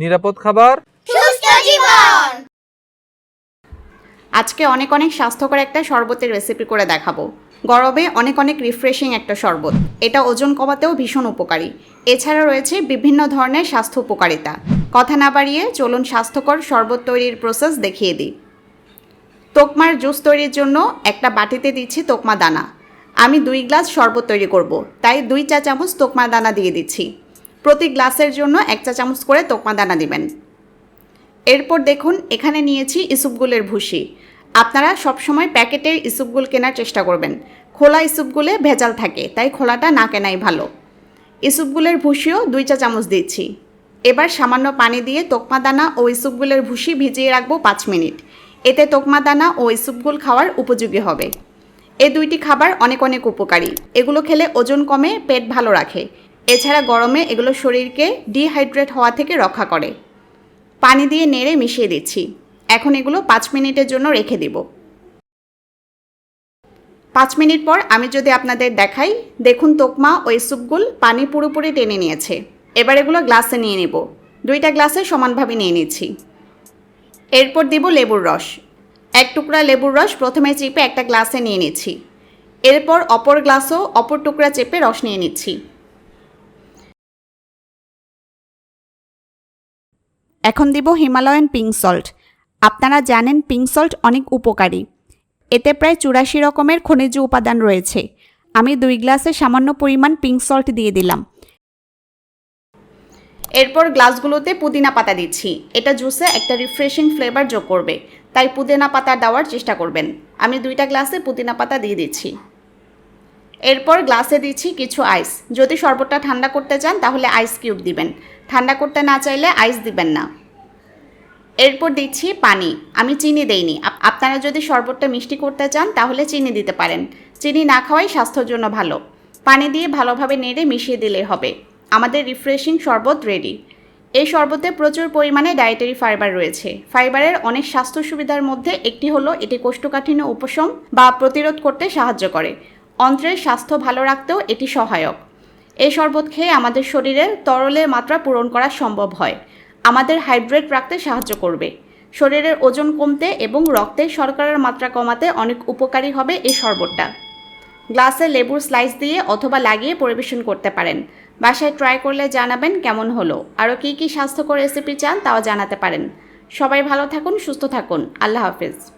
নিরাপদ খাবার। সুস্থ জীবন। আজকে অনেক অনেক স্বাস্থ্যকর একটা শরবতের রেসিপি করে দেখাবো। গরমে অনেক অনেক রিফ্রেশিং একটা শরবত। এটা ওজন কমাতেও ভীষণ উপকারী। এছাড়া রয়েছে বিভিন্ন ধরনের স্বাস্থ্য উপকারিতা। কথা না বাড়িয়ে চলুন স্বাস্থ্যকর শরবত তৈরির প্রসেস দেখিয়ে দিই। তোকমার জুস তৈরির জন্য একটা বাটিতে দিচ্ছি তোকমা দানা। আমি দুই গ্লাস শরবত তৈরি করব তাই দুই চা চামচ তোকমা দানা দিয়ে দিচ্ছি। প্রতি গ্লাসের জন্য এক চা চামচ করে তোকমা দানা দিবেন। এরপর দেখুন, এখানে নিয়েছি ইসুপগুলের ভুসি। আপনারা সবসময় প্যাকেটের ইসুপগুল কেনার চেষ্টা করবেন। খোলা ইসুপগুলে ভেজাল থাকে, তাই খোলাটা না কেনাই ভালো। ইসুপগুলের ভুসিও দুই চা চামচ দিচ্ছি। এবার সামান্য পানি দিয়ে তোকমা দানা ও ইসুপগুলের ভুসি ভিজিয়ে রাখব পাঁচ মিনিট। এতে তোকমা দানা ও ইসুপগুল খাওয়ার উপযোগী হবে। এই দুইটি খাবার অনেক অনেক উপকারী। এগুলো খেলে ওজন কমে, পেট ভালো রাখে। এছাড়া গরমে এগুলো শরীরকে ডিহাইড্রেট হওয়া থেকে রক্ষা করে। পানি দিয়ে নেড়ে মিশিয়ে দিচ্ছি। এখন এগুলো পাঁচ মিনিটের জন্য রেখে দিব। পাঁচ মিনিট পর আমি যদি আপনাদের দেখাই, দেখুন তোকমা ওই স্যুপগুল পানি পুরোপুরি টেনে নিয়েছে। এবার এগুলো গ্লাসে নিয়ে নেব। দুইটা গ্লাসে সমানভাবে নিয়ে নিচ্ছি। এরপর দিব লেবুর রস। এক টুকরা লেবুর রস প্রথমে চেপে একটা গ্লাসে নিয়ে নিচ্ছি। এরপর অপর গ্লাসও অপর টুকরা চেপে রস নিয়ে নিচ্ছি। এখন দিব হিমালয়ান পিঙ্ক সল্ট আপনারা জানেন পিঙ্ক সল্ট অনেক উপকারী। এতে প্রায় চুরাশি রকমের খনিজ উপাদান রয়েছে। আমি দুই গ্লাসে সামান্য পরিমাণ পিঙ্ক সল্ট দিয়ে দিলাম। এরপর গ্লাসগুলোতে পুদিনা পাতা দিচ্ছি। এটা জুসে একটা রিফ্রেশিং ফ্লেভার যোগ করবে। তাই পুদিনা পাতা দেওয়ার চেষ্টা করবেন। আমি দুইটা গ্লাসে পুদিনা পাতা দিয়ে দিচ্ছি। এরপর গ্লাসে দিচ্ছি কিছু আইস যদি শরবতটা ঠান্ডা করতে চান, তাহলে আইস কিউব দিবেন। ঠান্ডা করতে না চাইলে আইস দিবেন না। এরপর দিচ্ছি পানি। আমি চিনি দেইনি। আপনারা যদি শরবতটা মিষ্টি করতে চান, তাহলে চিনি দিতে পারেন। চিনি না খাওয়াই স্বাস্থ্যের জন্য ভালো। পানি দিয়ে ভালোভাবে নেড়ে মিশিয়ে দিলে হবে। আমাদের রিফ্রেশিং শরবত রেডি এই শরবতে প্রচুর পরিমাণে ডায়েটারি ফাইবার রয়েছে। ফাইবারের অনেক স্বাস্থ্য সুবিধার মধ্যে একটি হলো, এটি কোষ্ঠকাঠিন্য উপশম বা প্রতিরোধ করতে সাহায্য করে। অন্ত্রের স্বাস্থ্য ভালো রাখতেও এটি সহায়ক। এই শরবত খেয়ে আমাদের শরীরের তরলের মাত্রা পূরণ করা সম্ভব হয়। আমাদের হাইড্রেট রাখতে সাহায্য করবে। শরীরের ওজন কমতে এবং রক্তে শর্করার মাত্রা কমাতে অনেক উপকারী হবে এই শরবতটা। গ্লাসে লেবুর স্লাইস দিয়ে অথবা লাগিয়ে পরিবেশন করতে পারেন। বাসায় ট্রাই করলে জানাবেন কেমন হলো। আরও কী কী স্বাস্থ্যকর রেসিপি চান তাও জানাতে পারেন। সবাই ভালো থাকুন, সুস্থ থাকুন। আল্লাহ হাফিজ।